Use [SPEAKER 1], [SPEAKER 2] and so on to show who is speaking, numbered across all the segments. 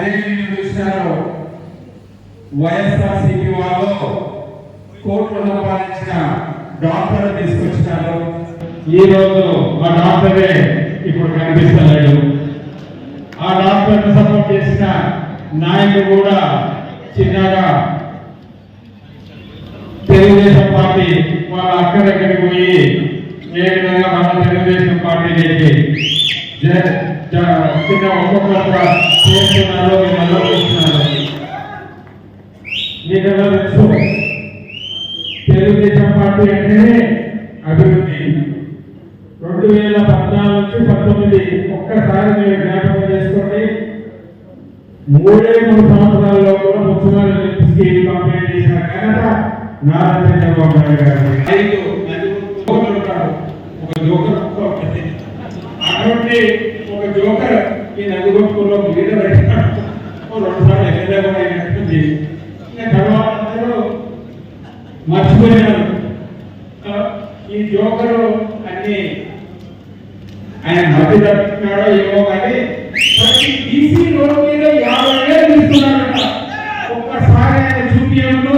[SPEAKER 1] అదే నేను చూసినారు వైఎస్ఆర్సీపీ వాళ్ళు కోట్లు సంపాదించిన డాక్టర్ తీసుకొచ్చినారు. ఈ రోజు ఆ డాక్టరే ఇప్పుడు కనిపిస్తలేడు ఆ డాక్టర్ సపోర్ట్ చేసిన నాయకుడు కూడా చిన్నగా తెలుగుదేశం పార్టీ వాళ్ళ అక్క దగ్గరికి పోయి ఏ విధంగా మన తెలుగుదేశం పార్టీ జ- చిన్న ఒక్కొక్కరుగా చేస్తున్నారు వీళ్ళందరూ చూస్తున్నారు. మీకెలా తెలుసు తెలుగుదేశం పార్టీ అంటేనే అభివృద్ధి. రెండు వేల పద్నాలుగు నుంచి పంతొమ్మిది ఒక్కసారి మీరు జ్ఞాపకం చేసుకోండి. మూడే మూడు సంవత్సరాల్లో కూడా ముఖ్యమంత్రి స్కీమ్ కంప్లీట్ చేసిన ఘనత నారా చంద్రబాబు నాయుడు గారు ఐదు జోకర్ ఉంటారు ఒక జోకర్ ఒక్క ఒకటి. కాబట్టి ఒక జోకర్ ఈ నలుగురులో లీడర్ అయినాడు ఓ రెండు ఎమ్మెల్యే కూడా అయినట్టుంది ఇంకా తర్వాత అందరూ మర్చిపోయినారు. ఈ జోకరు అన్ని ఆయన మధ్య తప్పుతున్నాడో ఏమో కానీ ప్రతి బీసీ లోన్ మీద యాభై వేలు ఇస్తున్నారట ఒక్కసారి ఆయన చూపించను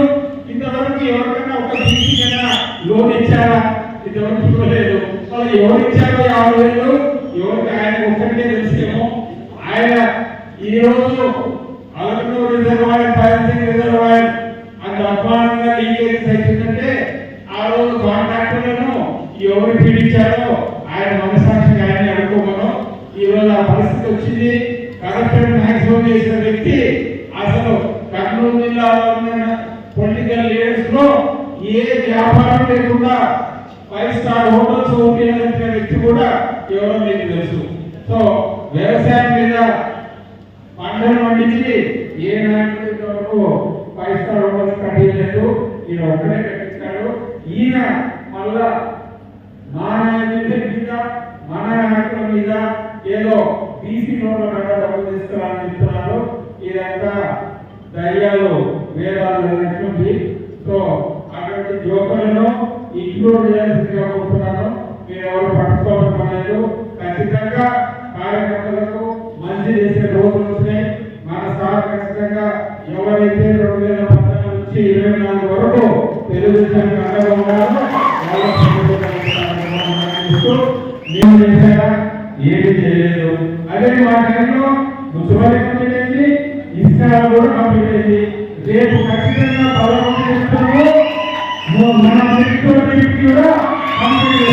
[SPEAKER 1] ఇంతవరకు ఎవరికైనా ఒక బీసీ కన్నా లోన్ ఇచ్చారా? ఇంతవరకు ఇవ్వలేదు వాళ్ళు ఎవరు ఇచ్చారో యాభై వేలు ఎవరికి ఆయన ఒక్కరికే తెలిసేమో ఆయన ఈ రోజు అలకనూరు రిజర్వాయర్ పరిస్థితి రిజర్వాయర్ అంత అధ్వానంగా లీకేజ్ అవుతుందంటే ఆ రోజు కాంట్రాక్టర్లను ఎవరు పీడించారో ఆయన మనసాక్షి ఆయన అనుకోమను. ఈ రోజు ఆ పరిస్థితి వచ్చింది. కరప్షన్ మ్యాక్సిమం చేసిన వ్యక్తి అసలు కర్నూలు జిల్లాలో ఉన్న పొలిటికల్ లీడర్స్లో ఏ వ్యాపారం లేకుండా ఫైవ్ స్టార్ హోటల్స్ ఓపెన్ చేసిన వ్యక్తి కూడా ఎవరో మీకు తెలుసు. సో వ్యవసాయం మీద పంటలు పండించి ఏ నాయకుడు ఇంతవరకు ఫైవ్ స్టార్ హోటల్స్ కట్టించలేదు ఈయన ఒక్కడే కట్టించాడు. ఈయన మళ్ళా మా నాయకుల మీద మన నాయకుల మీద ఏదో బీసీ లోన్ల కన్నా డబ్బులు తీసుకురాని చెప్తున్నారు ఇదంతా దయ్యాలు వేదాలు జరిగినటువంటి సో అటువంటి జోకులను ఇంక్లూడ్ చేయాల్సిందిగా కోరుతున్నాను మీరు ఎవరు పట్టుకోవడం పడలేదు ఖచ్చితంగా కార్యకర్తలకు మంచి చేసే రోజులు వచ్చినాయి. మన సార్ ఖచ్చితంగా ఎవరైతే రెండు వేల పద్నాలుగు నుంచి ఇరవై నాలుగు వరకు తెలుగుదేశానికి అండగా ఉన్నారో వాళ్ళకి నేను చేశారా ఏమి చేయలేదు. అదే మా టైంలో మున్సిపల్ కంప్లీట్ అయింది ఇస్కారా కూడా కంప్లీట్ అయింది. రేపు ఖచ్చితంగా పదకొండు ব্যক্তিরা